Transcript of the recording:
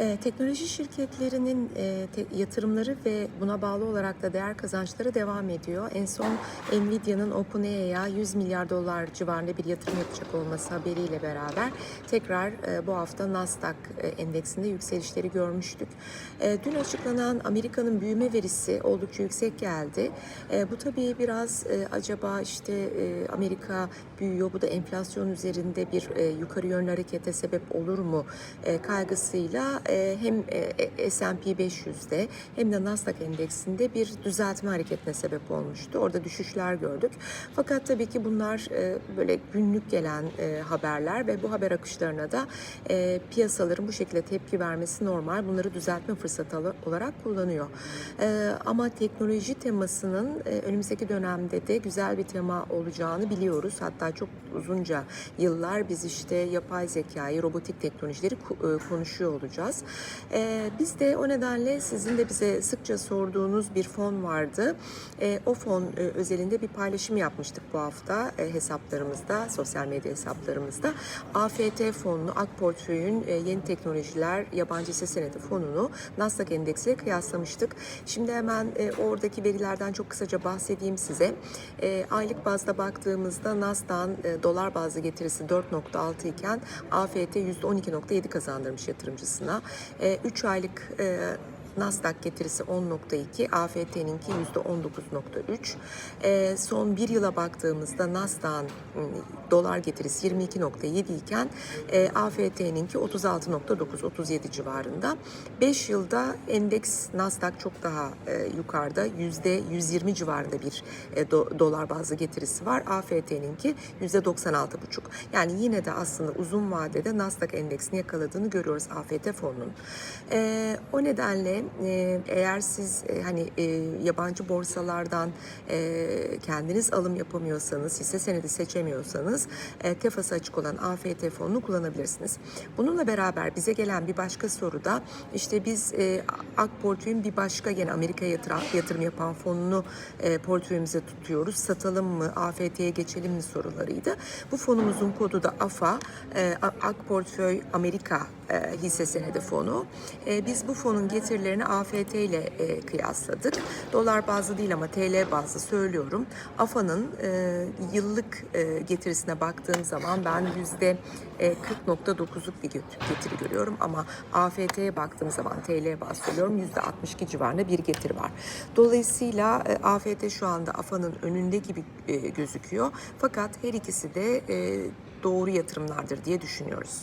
Eee, teknoloji şirketlerinin, eee, te yatırımları ve buna bağlı olarak da değer kazançları devam ediyor. En son Nvidia'nın OpenAI'ya $100 milyar civarında bir yatırım yapacak olması haberiyle beraber tekrar, eee, bu hafta Nasdaq, eee, endeksinde yükselişleri görmüştük. Eee, dün açıklanan Amerika'nın büyüme verisi oldukça yüksek geldi. Eee, bu tabii biraz, eee, acaba, işte, eee, Amerika büyüyor, bu da enflasyon üzerinde bir, eee, yukarı yönlü harekete sebep olur mu, eee, kaygısıyla, hem, eee, S&P 500'de hem de Nasdaq endeksinde bir düzeltme hareketine sebep olmuştu. Orada düşüşler gördük. Fakat tabii ki bunlar, böyle günlük gelen, haberler ve bu haber akışlarına da, piyasaların bu şekilde tepki vermesi normal. Bunları düzeltme fırsatı olarak kullanıyor. Ama teknoloji temasının, önümüzdeki dönemde de güzel bir tema olacağını biliyoruz. Hatta çok uzunca yıllar biz, işte, yapay zekâyı, robotik teknolojileri konuşuyor olacağız. Eee, biz de o nedenle sizin de bize sıkça sorduğunuz bir fon vardı. Eee, o fon, eee, özelinde bir paylaşım yapmıştık bu hafta, eee, hesaplarımızda, sosyal medya hesaplarımızda. AFT fonunu, AK eee, yeni teknolojiler yabancı hisse senedi fonunu Nasdaq endeksiyle kıyaslamıştık. Şimdi hemen, eee, oradaki verilerden çok kısaca bahsedeyim size. Eee, aylık bazda baktığımızda Nasdaq'ın, eee, dolar bazlı getirisi 4.6 iken AFT %12.7 kazandırmış yatırımcısına. Eee, 3 aylık, eee, Nasdaq getirisi 10.2, AFT'ninki %19.3. Eee, son bir yıla baktığımızda Nasdaq'ın ımm, dolar getirisi 22.7 iken eee, AFT'ninki 36.9, 37 civarında. 5 yılda endeks Nasdaq çok daha, eee, yukarıda. %120 civarında bir, eee, do dolar bazlı getirisi var. AFT'ninki %96.5. Yani yine de aslında uzun vadede Nasdaq endeksini yakaladığını görüyoruz AFT fonunun. Eee, o nedenle, eee, eğer siz, eee, hani, eee, yabancı borsalardan, eee, kendiniz alım yapamıyorsanız, hisse senedi seçemiyorsanız, TEFA'sı açık olan AFT fonunu kullanabilirsiniz. Bununla beraber bize gelen bir başka soru da, işte, biz, AK Portföy'ün bir başka gene Amerika'ya yatırım yapan fonunu, eee, portföyümüze tutuyoruz. Satalım mı, AFT'ye geçelim mi sorularıydı. Bu fonumuzun kodu da AFA. AK Portföy Amerika, eee, hisse senedi fonu. Eee, biz bu fonun getirilerini AFT ile, eee, kıyasladık. Dolar bazlı değil ama TL bazlı söylüyorum. AFA'nın, eee, yıllık, getirisine baktığım zaman ben yüzde, eee, 40.9'luk bir getiri görüyorum ama AFT'ye baktığım zaman TL bazlı söylüyorum %62 civarında bir getiri var. Dolayısıyla, AFT şu anda AFA'nın önünde gibi, gözüküyor. Fakat her ikisi de, doğru yatırımlardır diye düşünüyoruz.